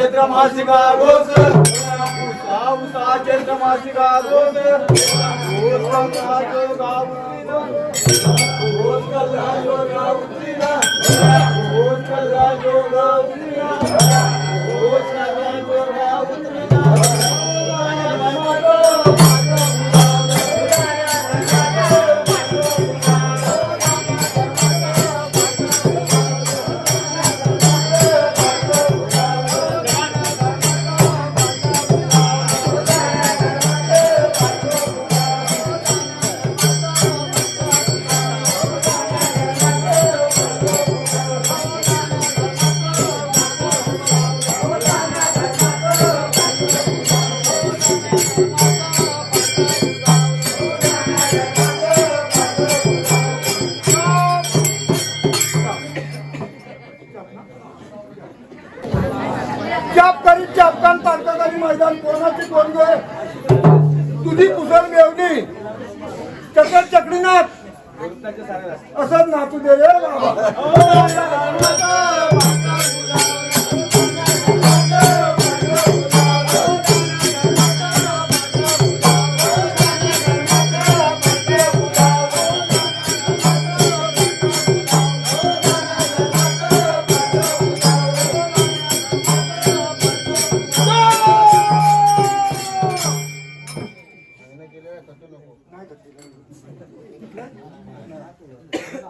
चैत्र मासिका रोज. उसा चैत्र मासिका रोज रोज कल्ला जो गावतीला रोज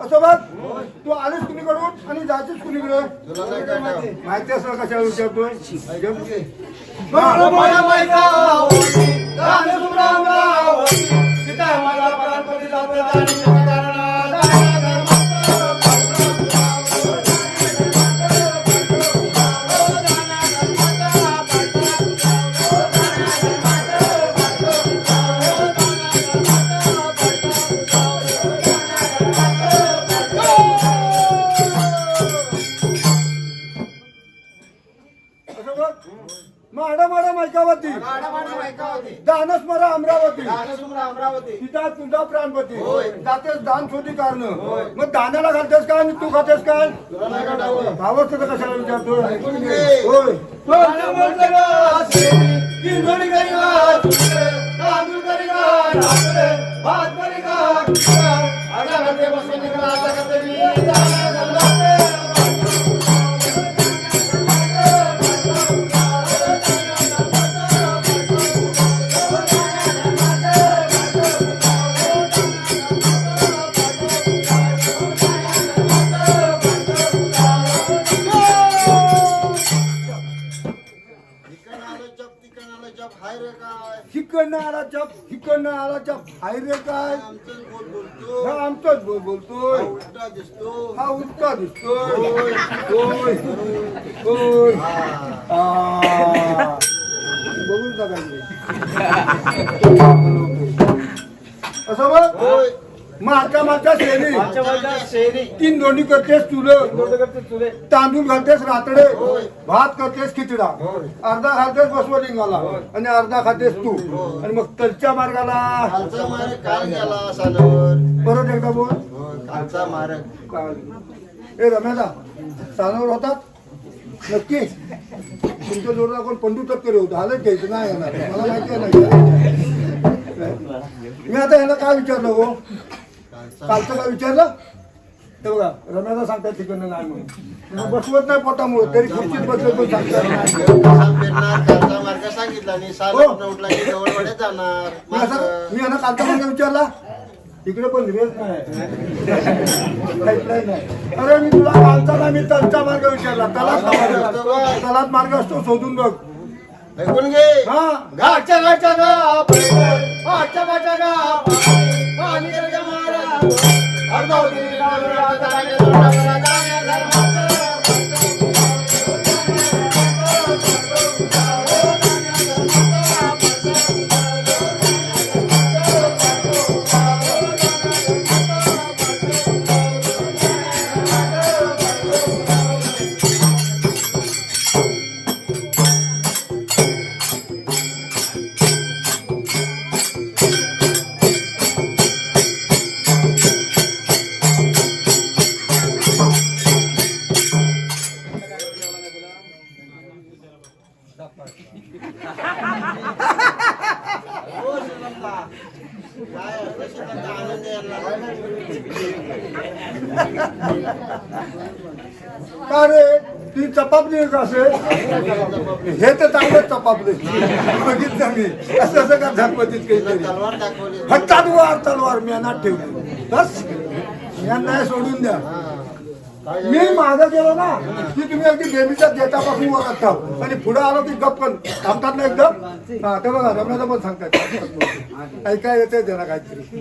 असं बघ. तू आलीस कुणीकडून आणि जायचीस कुणीकडे? माहिती असं कशाला विचारतोय? अमरावती. तुझा प्राणपती. जातेस दान शोधी कारण मग दाण्याला घालतेस काय आणि तू खातेस काय का? भावच तर कशाला. होय का का तुझे, तांदूळ हिकडनं आला चप हिकडनं आला चप काय बोल बोलतो हा आमचाच बोल बोलतोय. हा उलटा दिसतो हा उलटा दिसतोय. होय होय. बघून का असं बघ मागच्या बाजूला शेरी, तीन दोन्ही करतेस चुले. तांदूळ घालतेस रातडे. भात करतेस खिचडा. अर्धा खातेस बसवलिंगाला. आणि अर्धा खातेस तू. आणि मग तलच्या मार्गाला. परत एकदा बोल. होय, कालचा मारक ए रम्यादा सानावर होतात? नक्की. तुमच्या जोडला कोण पंडू टक्कर होतं. आलं घ्यायचं नाही येणार मला माहिती आहे ना. मी आता ह्याला काय विचारलं हो? कालचं काय विचारलं? ते बघा रम्यादा सांगतात तिकडनं नाही म्हणून. बसवत नाही पोटामुळे तरी खुर्चीत बसलं पण सांगतात मार्ग सांगितला आणि उठला की जवळकडे जाणार मी असं. मी यांना कालचा मार्ग विचारला. तिकडे पण रेस नाही. अरे मी तुला कालचा नाही मी तलचा मार्ग विचारला. तलाच मार्ग तलाच मार्ग असतो शोधून बघ. ऐकून घे. हा. घाटच्या घाटच्या गा पाणी அர்த்தம் का रे ती चपापली असे हे तर चांगलं चपापले बघितलं मी. असं असं का झटपटीत काहीतरी. तलवार दाखवली हा तलवार तलवार मी ठेवली. बस. यांना सोडून द्या. मी मागं गेलो ना की तुम्ही अगदी गेटापासून वरत थांब आणि पुढे आलो की गप पण थांबतात ना एकदम? हा ते बघा रम्याचं पण सांगतात. ऐकाय येते जरा काहीतरी.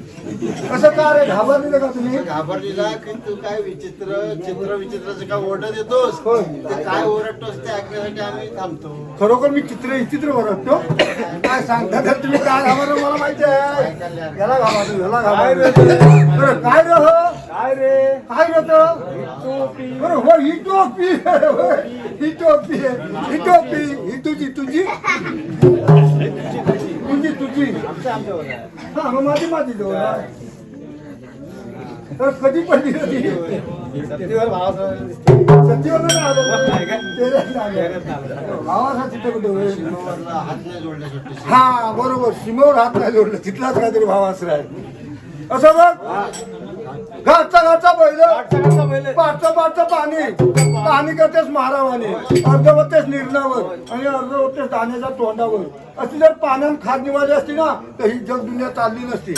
कसं का रे घाबरलेलं का तुम्ही? घाबरलेला की तू काय विचित्र चित्र विचित्राचं काय ओरडत येतोस. ते काय ओरडतोस ते ऐकण्यासाठी आम्ही थांबतो. खरोखर मी चित्र विचित्र बनवतो काय सांगता तर तुम्ही? काय घाबरलं मला माहिती आहे. याला घाबरतो याला घाबरतो बरं, काय रे हो? काय रे? काय होतं बरं हो ही टोपी ही टोपी. ही टोपी ही तुझी? तुझी तुझी. तुझी हा मग माझी माझी जवळ कधी हात नाही जोडले सुट्टी हा बरोबर. सीमेवर हात नाही जोडलं तिथलाच काहीतरी भाव असं आहे. असं बघ घरचा घरचा पहिलं. पाचचं पाचचं पाणी. पाणी करतेस महारावाने अर्धवतेच निर्णावर आणि अर्धवतेच दाण्याच्या तोंडावर. अशी जर पाण्यात खाद निवाली असती ना तर ही जग दुनिया चालली नसती.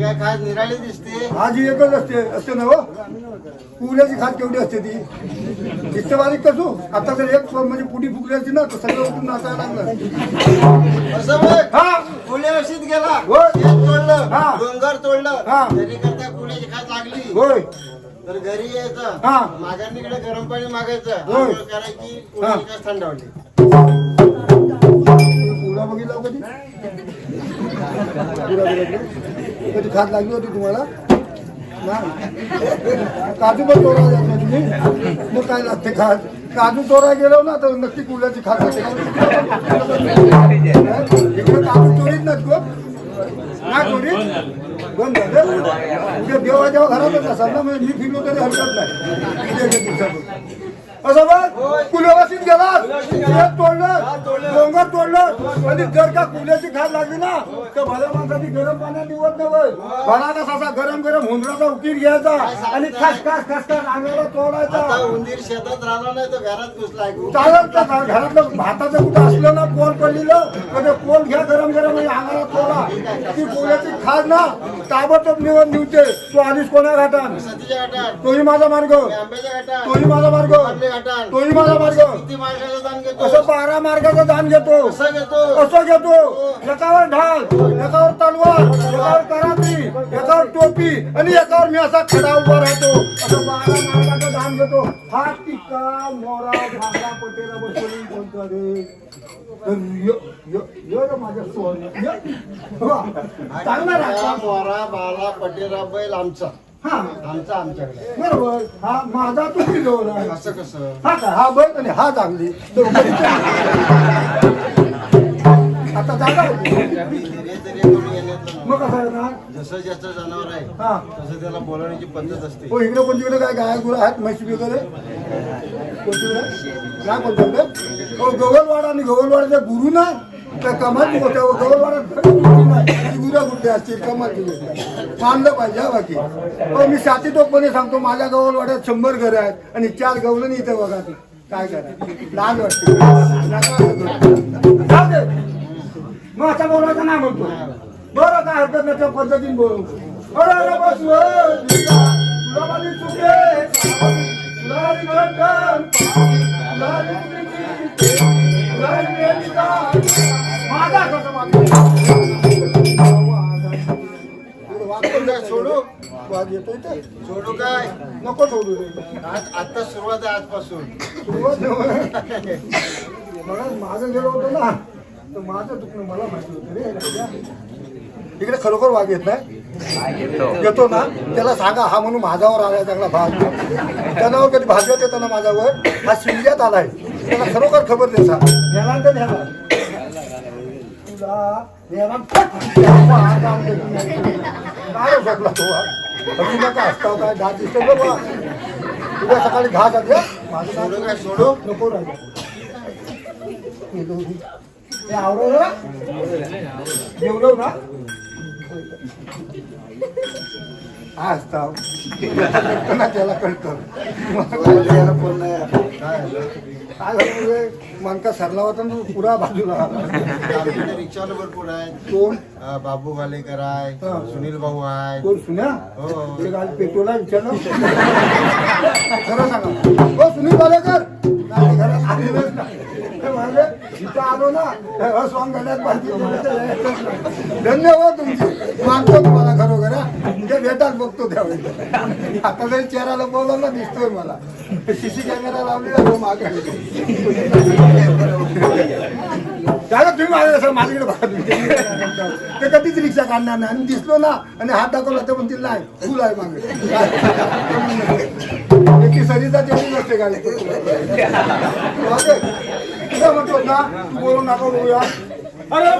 काय खास निराळी दिसते? आज ही एकच असते. असते ना हो? पुण्याची खाद केवढी असते ती? दिसते बारीक कसू? आता जर एक म्हणजे पुडी फुगली असती ना तर सगळं उठून नाचायला लागलं. हा. पुणे अशीच गेला. शेत तोडलं. हा. डोंगर तोडलं. हा. तरी करता पुण्याची खात लागली. होय. तर घरी यायचं. हा. माघारणीकडे गरम पाणी मागायचं. करायची. खास थंडावली पुरा बघितला? कधी खात लागली होती तुम्हाला. काजू पण चोरा जात तुम्ही. मग काय लागते खात काजू चोरा गेलो ना तर नक्की कुल्याची खात इकडे काजू चोरीत नसतो गो? नाही चोरीत बंद झालं उद्या देवा घरातच असाल ना म्हणजे मी फिरलो तरी हरकत नाही. असं बघ कुलवासीत गेला. तोडलं. डोंगर तोडलं. आणि जर का कुल्याची खात लागली ना तर भल्या माणसाची गरम पाण्यात निवड नव्हे भला कसा गरम गरम हुंदराचा उकीर घ्यायचा आणि खस खस खस खस अंगाला तोडायचा. उंदीर शेतात राहणार नाही तो घरात घुसलाय. चालत का घरातलं भाताचं कुठं असलं ना पोल पडलेलं तर ते पोल घ्या गरम गरम अंगाला तोडा. ती पोल्याची खाद ना ताबडतोब निवड निवते. तू आलीस कोणा घाटात तोही माझा मार्ग. तोही माझा मार्ग. तोही माझा मार्ग. किती मार्गाचं दान घेतो. असं बारा मार्गाचं दान घेतो. कसं घेतो. असं घेतो. एकावर ढाल एकावर तलवार एकावर करात्री एकावर टोपी आणि एकावर मी असा खडा उभा राहतो. असं बारा मार्गाचं दान घेतो. हा टिक्का मोरा भांगा पटेला बसवली कोणतं रे तर य- य- य रे माझ्या सोन. य. वा. चांगला हा मोरा बाला पटेरा बैल आमचा. हा आमचा आमच्याकडे. बरोबर. हा माझा आहे. असं कसं? हा काय हा बैल आणि हा चांगली आता जागा होती. मग कसं आहे ना जसं ज्याचं जनावर आहे हा. तसं त्याला बोलवण्याची पद्धत असते. हो इकडे कोणतीकडे काय गाय गुरं आहेत? म्हशी वगैरे? काय कोणत्याकडे हो गवलवाडा आणि गवलवाड्याचे गुरु ना त्या कमाल होत्या गवलवाड्यात गुरा कुठे असतील कमाल थांबलं पाहिजे हा बाकी हो मी साथी टोकपणे सांगतो माझ्या गवलवाड्यात शंभर घरं आहेत आणि चार गवलं नाही इथं बघा काय करा लाल वाटते मग असं बोलवायचं मग बोलायचं नाही म्हणतो बरं काय हरकत नाही त्या पद्धतीने बोलू बरं बसू बस तुला सोडू? वाद येतोय ते सोडू काय? नको सोडू आज आता सुरुवात आहे आजपासून. सुरुवात नव्हे. मला मागं गेलो होतो ना तर माझं दुखणं मला माहिती होतं रे. इकडे खरोखर वाघ येत नाही? येतो. ना? त्याला सांगा हा म्हणून माझ्यावर आलाय चांगला भाग. त्यानं कधी भाजवत येतो ना माझ्यावर? हा शिंद्यात आलाय. त्याला खरोखर खबर दे सांग ध्यानात तर ध्यानात. तुला! वाघ आमच्या दुनियेत. काय झोपला तो अजून नका असता काय घास दिसतो वाघ. उद्या सकाळी घास आली हं? माझं काय सोडू नको हे आवडलं ना जेवलो ना हा असता ना त्याला कळतं त्याला फोन नाही काय झालं? म्हणजे मनका सरला होता ना तो पुरा बाजूला. आमच्याकडे रिक्षावाले भरपूर आहेत कोण अं, बाबू वालेकर आहे हा. सुनील भाऊ आहे कोण सुन्या हो. ते काल पेट्रोलला विचारलं खरं सांगा हो सुनील बालेकर नाही, ते घरात आलेलंच नाही ते म्हणाले, इथं आलो ना पाहिजे. धन्यवाद तुमचे मानतो तुम्हाला खरोखर हा. ते भेटात बघतो त्यावेळी. आता जरी चेहऱ्याला बोलवलं दिसतोय मला. सीसी कॅमेरा लावलेला तो मागे. दादा तुम्ही माझ्या सर माझ्याकडे बघा ते कधीच रिक्षा काढणार नाही. आणि दिसलो ना आणि हात दाखवला तर म्हणतील नाही फुल आहे मागे. ती सरीचा तेवढी नसते गाडी म्हणतो ना तू बोलू नका बोलूया. अरे